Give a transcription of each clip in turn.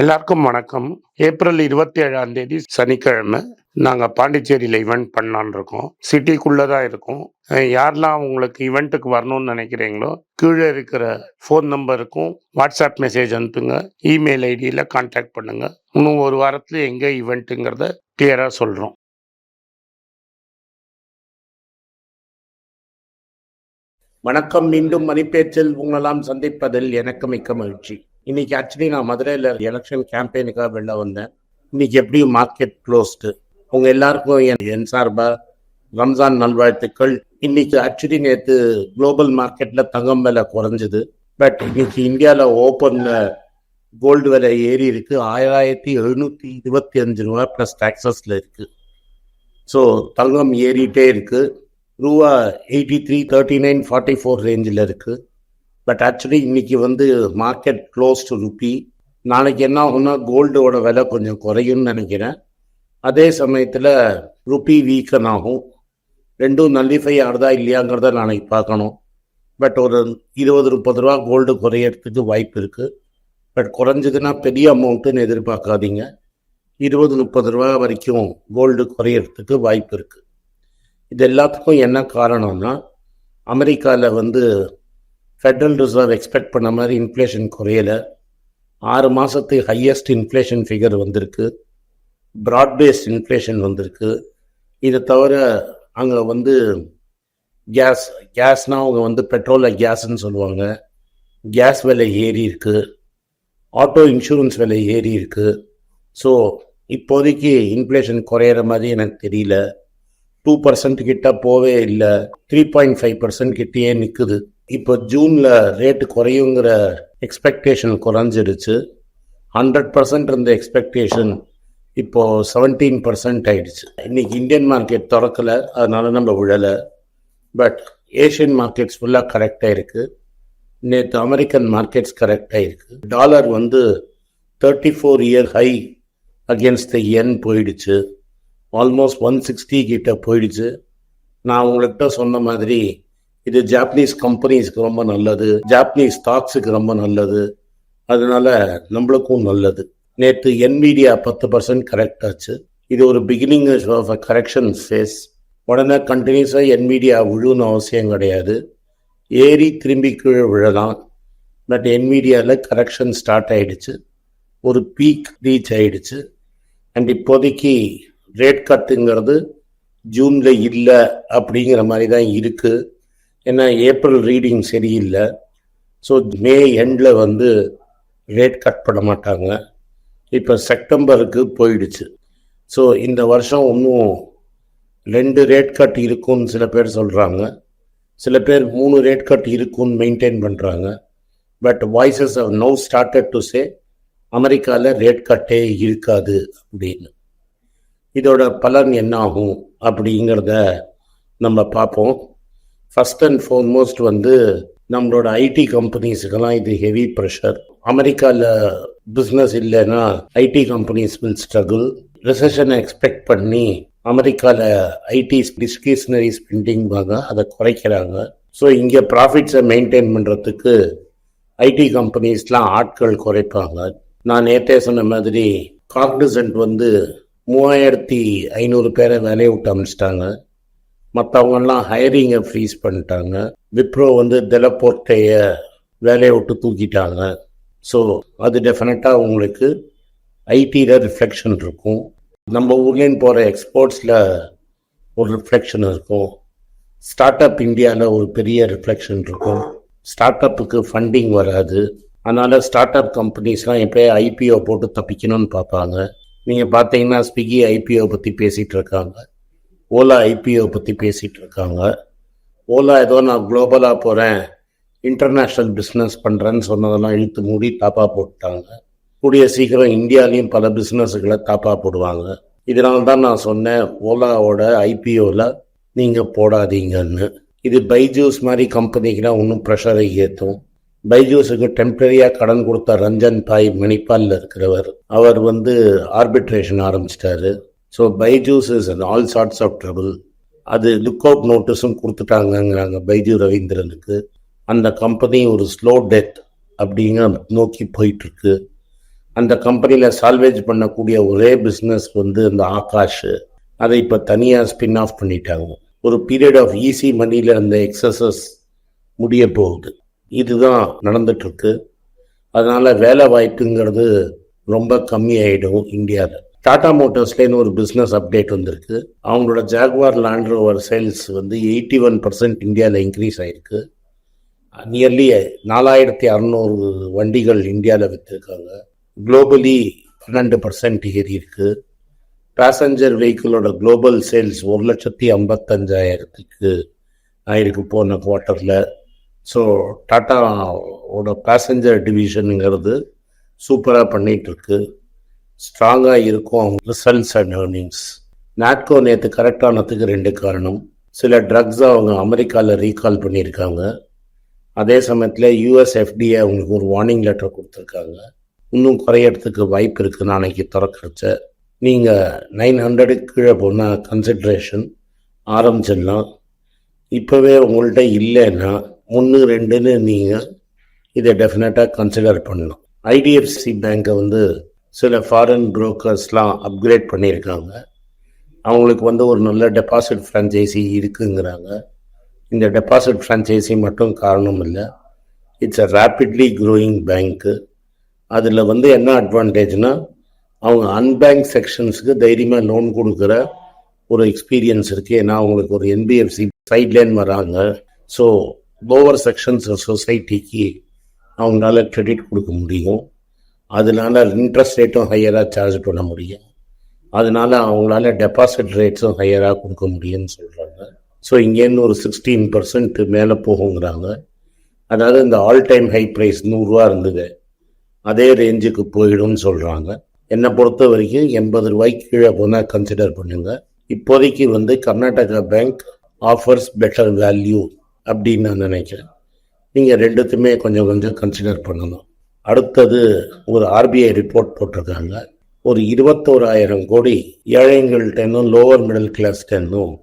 எல்லாருக்கும் வணக்கம். ஏப்ரல் இருபத்தி ஏழாம் தேதி சனிக்கிழமை நாங்கள் பாண்டிச்சேரியில் ஈவெண்ட் பண்ணலான் இருக்கோம். சிட்டிக்குள்ளே தான் இருக்கோம் யாரெல்லாம் உங்களுக்கு ஈவெண்ட்டுக்கு வரணும்னு நினைக்கிறீங்களோ கீழே இருக்கிற ஃபோன் நம்பருக்கும் வாட்ஸ்அப் மெசேஜ் அனுப்புங்க. இமெயில் ஐடியில் கான்டாக்ட் பண்ணுங்க. இன்னும் ஒரு வாரத்தில் எங்கே ஈவெண்ட்டுங்கிறத கிளியராக சொல்கிறோம் வணக்கம். மீண்டும் மணிப்பேச்சில் உங்களெல்லாம் சந்திப்பதில் எனக்கு மிக்க மகிழ்ச்சி. இன்னைக்கு ஆக்சுவலி நான் மதுரையில் எலெக்ஷன் கேம்பெயினுக்காக வெளில வந்தேன். இன்னைக்கு எப்படியும் மார்க்கெட் க்ளோஸ்டு உங்க எல்லாருக்கும் என் என் சார்பா ரம்ஜான் நல்வாழ்த்துக்கள். இன்னைக்கு ஆக்சுவலி நேற்று குளோபல் மார்க்கெட்ல தங்கம் விலை குறைஞ்சது. பட் இன்னைக்கு இந்தியாவில் ஓப்பன்ல கோல்டு விலை ஏறி இருக்கு. ஆயிரத்தி எழுநூத்தி இருபத்தி அஞ்சு ரூபா ப்ளஸ் டாக்ஸஸ்ல இருக்கு. ஸோ தங்கம் ஏறிட்டே இருக்கு. ரூபா eighty three thirty nine forty four ரேஞ்சில் இருக்குது பட் ஆக்சுவலி இன்னைக்கு வந்து மார்க்கெட் க்ளோஸ் டு ருப்பி நாளைக்கு என்ன ஆகும்னா கோல்டோட விலை கொஞ்சம் குறையும்னு நினைக்கிறேன். அதே சமயத்தில் ருப்பி வீக்கன் ஆகும். ரெண்டும் நல்லிஃபை ஆடுதா இல்லையாங்கிறத நாளைக்கு பார்க்கணும். பட் ஒரு இருபது முப்பது ரூபா கோல்டு குறையறதுக்கு வாய்ப்பு இருக்குது பட் குறைஞ்சதுன்னா பெரிய அமௌண்ட்டுன்னு எதிர்பார்க்காதீங்க. இருபது முப்பது ரூபா வரைக்கும் கோல்டு குறையறதுக்கு வாய்ப்பு இருக்குது இது எல்லாத்துக்கும் என்ன காரணம்னா அமெரிக்காவில் வந்து ஃபெட்ரல் ரிசர்வ் எக்ஸ்பெக்ட் பண்ண மாதிரி இன்ஃப்ளேஷன் குறையலை. ஆறு மாதத்துக்கு ஹையஸ்ட் இன்ஃப்ளேஷன் ஃபிகர் வந்திருக்கு. ப்ராட் பேஸ்ட் இன்ஃப்ளேஷன் வந்திருக்கு. இதை தவிர அங்கே வந்து கேஸ் கேஸ்னால் அவங்க வந்து பெட்ரோலை கேஸ்ன்னு சொல்லுவாங்க. கேஸ் விலை ஏறி இருக்கு. ஆட்டோ இன்சூரன்ஸ் விலை ஏறி இருக்கு. ஸோ இப்போதைக்கு இன்ஃப்ளேஷன் குறையிற மாதிரி எனக்கு தெரியல. டூ பர்சன்ட் கிட்ட போவே இல்லை. த்ரீ பாயிண்ட் ஃபைவ் பர்சன்ட் கிட்டேயே நிற்குது இப்போ ஜூனில் ரேட்டு குறையுங்கிற எக்ஸ்பெக்டேஷன் குறைஞ்சிடுச்சு ஹண்ட்ரட் பர்சன்ட் இருந்த எக்ஸ்பெக்டேஷன் இப்போ செவன்டீன் பர்சன்ட் ஆயிடுச்சு. இன்னைக்கு இந்தியன் மார்க்கெட் திறக்கல அதனால நம்ம விழலை. பட் ஏஷியன் மார்க்கெட்ஸ் ஃபுல்லாக கரெக்டாக இருக்குது நேற்று அமெரிக்கன் மார்க்கெட்ஸ் கரெக்டாக ஆயிருக்கு. டாலர் வந்து thirty four year high against the என் போயிடுச்சு. ஆல்மோஸ்ட் ஒன் சிக்ஸ்டி கிட்ட போயிடுச்சு. நான் உங்கள்கிட்ட சொன்ன மாதிரி இது ஜாப்பனீஸ் கம்பெனிஸ்க்கு ரொம்ப நல்லது. ஜாப்பனீஸ் ஸ்டாக்ஸுக்கு ரொம்ப நல்லது. அதனால நம்மளுக்கும் நல்லது. நேற்று என்மீடியா பத்து பர்சன்ட் கரெக்ட் ஆச்சு. இது ஒரு beginning of a correction phase உடனே கண்டினியூஸாக என்மீடியா விழுன்னு அவசியம் கிடையாது. ஏறி திரும்பி கீழே விழலாம். பட் என்மீடியாவில் கரெக்ஷன் ஸ்டார்ட் ஆயிடுச்சு. ஒரு பீக் ரீச் ஆயிடுச்சு. அண்ட் இப்போதைக்கு ரேட் கட்டுங்கிறது ஜூனில் இல்லை அப்படிங்கிற மாதிரி தான் இருக்குது ஏன்னா ஏப்ரல் ரீடிங் சரியில்லை. ஸோ மே எண்டில் வந்து ரேட் கட் பண்ண மாட்டாங்க. இப்போ செப்டம்பருக்கு போயிடுச்சு. ஸோ இந்த வருஷம் ஒன்றும் ரெண்டு ரேட் கட் இருக்கும்னு சில பேர் சொல்கிறாங்க சில பேர் மூணு ரேட் கட் இருக்கும்னு மெயின்டைன் பண்ணுறாங்க but voices now started to say அமெரிக்காவில் ரேட் கட்டே இருக்காது அப்படின்னு. இதோட பலன் என்ன ஆகும் அப்படிங்கிறத நம்ம பார்ப்போம். ஃபர்ஸ்ட் அண்ட் ஃபார்மோஸ்ட் வந்து நம்மளோட ஐடி கம்பெனிஸுக்கெல்லாம் இது ஹெவி ப்ரெஷர் அமெரிக்காவில் பிஸ்னஸ் இல்லைன்னா ஐடி கம்பெனிஸ் வில் ஸ்ட்ரகிள் ரிசெஷனை எக்ஸ்பெக்ட் பண்ணி அமெரிக்காவில் ஐடி டிஸ்கிரிஷனரி ஸ்பெண்டிங் வாங்க அதை குறைக்கிறாங்க. ஸோ இங்கே ப்ராஃபிட்ஸை மெயின்டைன் பண்ணுறதுக்கு ஐடி கம்பெனிஸ்லாம் ஆட்கள் குறைப்பாங்க. நான் நேற்றே சொன்ன மாதிரி காக்னிசன்ட் வந்து மூவாயிரத்தி ஐநூறு பேரை வேலையை விட்டு அமைச்சிட்டாங்க. மற்றவங்கெல்லாம் ஹையரிங்கை ஃப்ரீஸ் பண்ணிட்டாங்க. விப்ரோ வந்து தெலப்போர்ட்டைய வேலையை விட்டு தூக்கிட்டாங்க. ஸோ அது டெஃபினட்டாக உங்களுக்கு ஐடியில் ரிஃப்ளெக்ஷன் இருக்கும். நம்ம ஊர்லேருந்து போகிற எக்ஸ்போர்ட்ஸில் ஒரு ரிஃப்ளெக்ஷன் இருக்கும். ஸ்டார்ட் அப் இந்தியாவில் ஒரு பெரிய ரிஃப்ளெக்ஷன் இருக்கும். ஸ்டார்ட் அப்புக்கு ஃபண்டிங் வராது. அதனால் ஸ்டார்ட் அப் கம்பெனிஸ்லாம் எப்போயே ஐபிஓ போட்டு தப்பிக்கணும்னு பார்ப்பாங்க. நீங்கள் பார்த்தீங்கன்னா ஸ்விக்கி ஐபிஓ பற்றி பேசிகிட்டு இருக்காங்க. ஓலா ஐபிஓ பற்றி பேசிகிட்டு இருக்காங்க ஓலா ஏதோ நான் குளோபலாக போகிறேன் இன்டர்நேஷ்னல் பிஸ்னஸ் பண்ணுறேன்னு சொன்னதெல்லாம் இழுத்து மூடி தாப்பா போட்டாங்க கூடிய சீக்கிரம் இந்தியாலையும் பல பிஸ்னஸுகளை தாப்பா போடுவாங்க. இதனால தான் நான் சொன்னேன் ஓலாவோட ஐபிஓவில் நீங்கள் போடாதீங்கன்னு. இது பைஜூஸ் மாதிரி கம்பெனிக்கெலாம் இன்னும் ப்ரெஷரை ஏற்றும் பைஜூஸுக்கு டெம்பரரியாக கடன் கொடுத்த ரஞ்சன் பாய் மணிப்பாலில் இருக்கிறவர் அவர் வந்து ஆர்பிட்ரேஷன் ஆரம்பிச்சிட்டாரு. So Byju's is and all sorts of trouble அது லுக் அவுட் நோட்டீஸும் கொடுத்துட்டாங்கங்கிறாங்க பைஜு ரவீந்திரனுக்கு. அந்த கம்பெனி ஒரு ஸ்லோ டெத் அப்படிங்கிற நோக்கி போயிட்டுருக்கு. அந்த கம்பெனியில் சால்வேஜ் பண்ணக்கூடிய ஒரே பிஸ்னஸ் வந்து இந்த ஆகாஷ். அதை இப்போ தனியாக ஸ்பின் ஆஃப் பண்ணிட்டாங்க. ஒரு பீரியட் ஆஃப் ஈஸி மணியில் அந்த எக்ஸசஸ் முடிய போகுது. இதுதான் நடந்துட்டுருக்கு. அதனால் வேலை வாய்ப்புங்கிறது ரொம்ப கம்மியாயிடும் இந்தியாவில் டாடா மோட்டார்ஸ்லேன்னு ஒரு பிஸ்னஸ் அப்டேட் வந்திருக்கு. அவங்களோட ஜாகுவார் லேண்ட் ரோவர் சேல்ஸ் வந்து எயிட்டி ஒன் பர்சன்ட் இந்தியாவில் இன்க்ரீஸ் ஆயிருக்கு. நியர்லி நாலாயிரத்தி அறநூறு வண்டிகள் இந்தியாவில் விற்றுருக்காங்க குளோபலி பன்னெண்டு பர்சன்ட் ஏறி இருக்கு. பேசஞ்சர் வெஹிக்கிளோட குளோபல் சேல்ஸ் ஒரு லட்சத்தி ஐம்பத்தஞ்சாயிரத்துக்கு ஆயிருக்கு போன குவார்ட்டரில் ஸோ டாட்டாவோட பேசஞ்சர் டிவிஷனுங்கிறது சூப்பராக பண்ணிகிட்ருக்கு ஸ்ட்ராங்காக இருக்கும் ரிசல்ட்ஸ் அண்ட் ஏர்னிங்ஸ் நாட்கோ நேற்று கரெக்டானதுக்கு ரெண்டு காரணம். சில ட்ரக்ஸை அவங்க அமெரிக்காவில் ரீகால் பண்ணியிருக்காங்க. அதே சமயத்தில் யூஎஸ்எஃப்டிஏ அவங்களுக்கு ஒரு வார்னிங் லெட்டர் கொடுத்துருக்காங்க. இன்னும் குறையறதுக்கு வாய்ப்பு இருக்குது நாளைக்கு திறக்கிறச்ச. நீங்கள் நைன் ஹண்ட்ரடுக்கு கீழே போனால் கன்சிட்ரேஷன் ஆரம்பிச்சிடலாம். இப்போவே உங்கள்கிட்ட இல்லைன்னா ஒன்று ரெண்டுன்னு நீங்கள் இதை டெஃபினட்டாக கன்சிடர் பண்ணலாம். ஐடிஎஃப்சி பேங்க்கை வந்து சில ஃபாரின் புரோக்கர்ஸ்லாம் அப்கிரேட் பண்ணியிருக்காங்க. அவங்களுக்கு வந்து ஒரு நல்ல டெபாசிட் ஃப்ரான்ச்சைசி இருக்குங்கிறாங்க. இந்த டெபாசிட் ஃப்ரான்ச்சைசி மட்டும் காரணம் இல்லை. இட்ஸ் அ ரேப்பிட்லி க்ரோயிங் பேங்க்கு அதில் வந்து என்ன அட்வான்டேஜ்னா அவங்க அன்பேங்க் செக்ஷன்ஸுக்கு தைரியமாக லோன் கொடுக்குற ஒரு எக்ஸ்பீரியன்ஸ் இருக்குது ஏன்னா அவங்களுக்கு ஒரு என்பிஎஃப்சி சைட்லேன் வராங்க. ஸோ லோவர் செக்ஷன்ஸ் சொசைட்டிக்கு அவங்களால கிரெடிட் கொடுக்க முடியும். அதனால இன்ட்ரெஸ்ட் ரேட்டும் ஹையராக சார்ஜ் பண்ண முடியும். அதனால அவங்களால டெபாசிட் ரேட்ஸும் ஹையராக கொடுக்க முடியும்னு சொல்கிறாங்க ஸோ இங்கேருந்து ஒரு சிக்ஸ்டீன் பர்சன்ட் மேலே போகுங்கிறாங்க. அதாவது இந்த ஆல் டைம் ஹை ப்ரைஸ் நூறுரூவா இருந்தது. அதே ரேஞ்சுக்கு போயிடும்னு சொல்கிறாங்க என்னை பொறுத்த வரைக்கும் எண்பது ரூபாய்க்கு கீழே போனால் கன்சிடர் பண்ணுங்க. இப்போதைக்கு வந்து Karnataka bank offers better value அப்படின்னு நான் நினைக்கிறேன். நீங்கள் ரெண்டுத்துமே கொஞ்சம் கொஞ்சம் கன்சிடர் பண்ணணும். அடுத்தது ஒரு ஆர்பிஐ ரிப்போர்ட் போட்டிருக்காங்க. ஒரு இருபத்தோராயிரம் கோடி ஏழைங்கள்ட்டேனும் லோவர் மிடில் கிளாஸ்டேனும்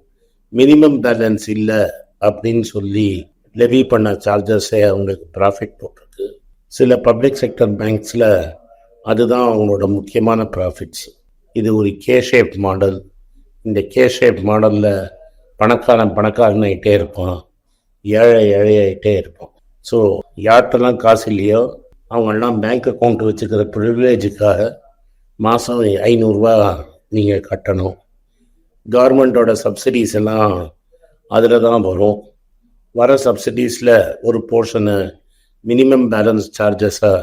மினிமம் பேலன்ஸ் இல்லை அப்படின்னு சொல்லி லெவி பண்ண சார்ஜஸே அவங்களுக்கு ப்ராஃபிட் போட்டிருக்கு. சில பப்ளிக் செக்டர் பேங்க்ஸில் அதுதான் அவங்களோட முக்கியமான ப்ராஃபிட்ஸ் இது ஒரு கே ஷேப் மாடல் இந்த கே ஷேப் மாடலில் பணக்காரன் பணக்காரன் ஆகிட்டே இருப்பான். ஏழை ஏழையாயிட்டே இருப்பான். ஸோ யார்கிட்டலாம் காசு இல்லையோ அவங்கெல்லாம் பேங்க் அக்கௌண்ட் வச்சுக்கிற ப்ரிவிலேஜுக்காக மாதம் ஐநூறுரூவா நீங்கள் கட்டணும். கவர்மெண்ட்டோட சப்சிடிஸ் எல்லாம் அதில் தான் வரும். வர சப்சிடிஸில் ஒரு போர்ஷனை மினிமம் பேலன்ஸ் சார்ஜஸை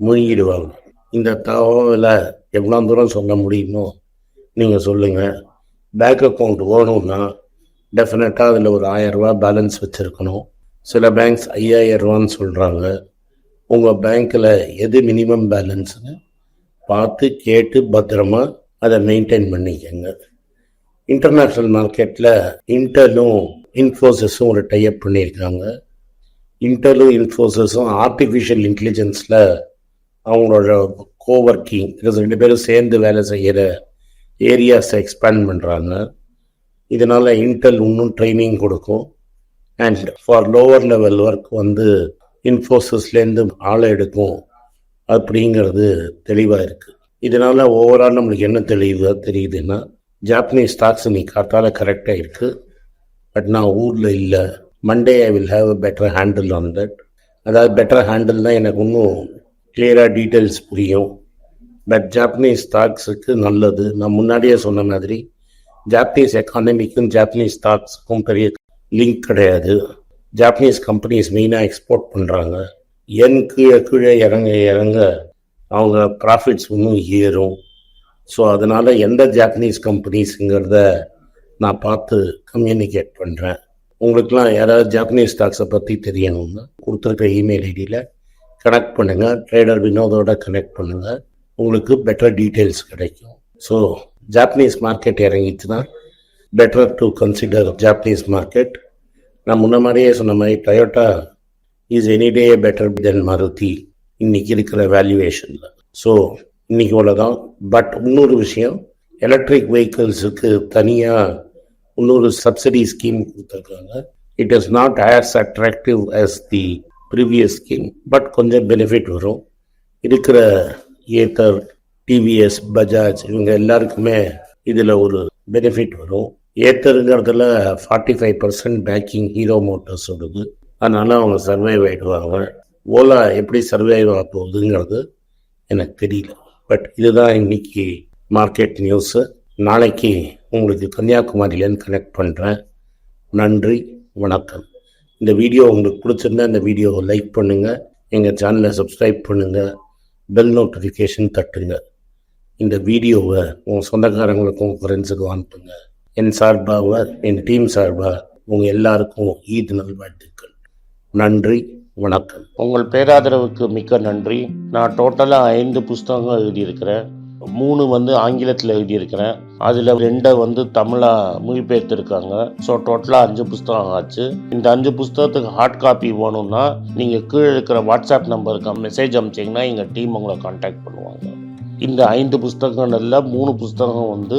முழுங்கிடுவாங்க இந்த தகவலை எவ்வளோ தூரம் சொல்ல முடியுமோ நீங்கள் சொல்லுங்கள் பேங்க் அக்கௌண்ட் வேணும்னா டெஃபினட்டாக அதில் ஒரு ஆயரூவா பேலன்ஸ் வச்சுருக்கணும். சில பேங்க்ஸ் ஐயாயிரரூவான்னு சொல்கிறாங்க உங்கள் பேங்க்கில் எது மினிமம் பேலன்ஸ்னு பார்த்து கேட்டு பத்திரமா அதை மெயின்டைன் பண்ணிக்கங்க. இன்டர்நேஷ்னல் மார்க்கெட்டில் இன்டெலும் இன்ஃபோசிஸும் ஒரு டைப் பண்ணியிருக்காங்க. இன்டெலும் இன்ஃபோசிஸும் ஆர்டிஃபிஷியல் இன்டெலிஜென்ஸில் அவங்களோட கோவர்க்கிங் ரெண்டு பேரும் சேர்ந்து வேலை செய்கிற ஏரியாஸை எக்ஸ்பேண்ட் பண்ணுறாங்க இதனால் இன்டெல் இன்னும் ட்ரைனிங் கொடுக்கும். And for lower level work வந்து இன்ஃபோசிஸ்லேருந்து ஆளை எடுக்கும் அப்படிங்கிறது தெளிவாக இருக்குது இதனால் ஓவரால் நம்மளுக்கு என்ன தெளிவாக தெரியுதுன்னா ஜாப்பனீஸ் ஸ்டாக்ஸ் நீ காத்தால கரெக்டாக இருக்குது பட் நான் ஊரில் இல்லை. Monday I will have a better handle on that அதாவது பெட்டர் ஹேண்டில்னால் எனக்கு இன்னும் கிளியராக டீட்டெயில்ஸ் புரியும். பட் ஜாப்பனீஸ் ஸ்டாக்ஸுக்கு நல்லது. நான் முன்னாடியே சொன்ன மாதிரி ஜாப்பனீஸ் எக்கானமிக்கும் ஜாப்பனீஸ் ஸ்டாக்ஸுக்கும் பெரிய லிங்க் கிடையாது. ஜாப்பனீஸ் கம்பெனிஸ் மெயினாக எக்ஸ்போர்ட் பண்ணுறாங்க என் கீழே கீழே இறங்க இறங்க அவங்க ப்ராஃபிட்ஸ் இன்னும் ஏறும். ஸோ அதனால் எந்த ஜாப்பனீஸ் கம்பெனிஸுங்கிறத நான் பார்த்து கம்யூனிகேட் பண்ணுறேன் உங்களுக்கெலாம் யாராவது ஜாப்பனீஸ் ஸ்டாக்ஸை பற்றி தெரியணும்னா கொடுத்துருக்க இமெயில் ஐடியில் கனெக்ட் பண்ணுங்கள் ட்ரேடர் வினோதோட கனெக்ட் பண்ணுங்கள் உங்களுக்கு பெட்டர் டீட்டெயில்ஸ் கிடைக்கும். So Japanese market இறங்கிச்சுன்னா better to consider Japanese market நான் முன்ன மாதிரியே சொன்ன மாதிரி Toyota is any day better than Maruti இன்னைக்கு இருக்கிற வேல்யூவேஷனில் ஸோ இன்னைக்கு அவ்வளோதான் பட் இன்னொரு விஷயம் எலக்ட்ரிக் வெஹிக்கிள்ஸுக்கு தனியாக இன்னொரு சப்சிடி ஸ்கீம் கொடுத்துருக்காங்க. It is not as attractive as the previous scheme but கொஞ்சம் பெனிஃபிட் வரும். இருக்கிற ஏத்தர் டிவிஎஸ் பஜாஜ் இவங்க எல்லாருக்குமே இதில் ஒரு பெனிஃபிட் வரும். ஏத்தருங்கிறதுல forty five percent backing Hero மோட்டார்ஸோடது அதனால அவங்க சர்வைவ் ஆகிடுவாங்க ஓலா எப்படி சர்வைவ் ஆக போகுதுங்கிறது எனக்கு தெரியல. பட் இதுதான் இன்னைக்கு மார்க்கெட் நியூஸு நாளைக்கு உங்களுக்கு கன்னியாகுமரியிலேருந்து கனெக்ட் பண்ணுறேன் நன்றி வணக்கம். இந்த வீடியோ உங்களுக்கு பிடிச்சிருந்தா இந்த வீடியோவை லைக் பண்ணுங்கள் எங்கள் சேனலை சப்ஸ்கிரைப் பண்ணுங்கள் பெல் நோட்டிஃபிகேஷன் தட்டுங்க. இந்த வீடியோவை உங்கள் சொந்தக்காரங்களுக்கும் ஃப்ரெண்ட்ஸுக்கும் அனுப்புங்க என் சார்பாக என் டீம் சார்பாக உங்கள் எல்லாருக்கும் ஈத் நல்வாழ்த்துக்கள். நன்றி வணக்கம். உங்கள் பேராதரவுக்கு மிக்க நன்றி. நான் டோட்டலாக ஐந்து புஸ்தகங்கள் எழுதியிருக்கிறேன். மூணு வந்து ஆங்கிலத்தில் எழுதியிருக்கிறேன். அதில் ரெண்டை வந்து தமிழாக மொழிபெயர்த்திருக்காங்க. ஸோ டோட்டலாக அஞ்சு புஸ்தகம் ஆச்சு. இந்த அஞ்சு புஸ்தகத்துக்கு ஹார்ட் காப்பி வேணும்னா நீங்கள் கீழே இருக்கிற வாட்ஸ்அப் நம்பருக்கு மெசேஜ் அனுப்பிச்சிங்கன்னா எங்கள் டீம் உங்களை காண்டாக்ட் பண்ணுவாங்க. இந்த ஐந்து புஸ்தகங்கள்ல மூணு புஸ்தகம் வந்து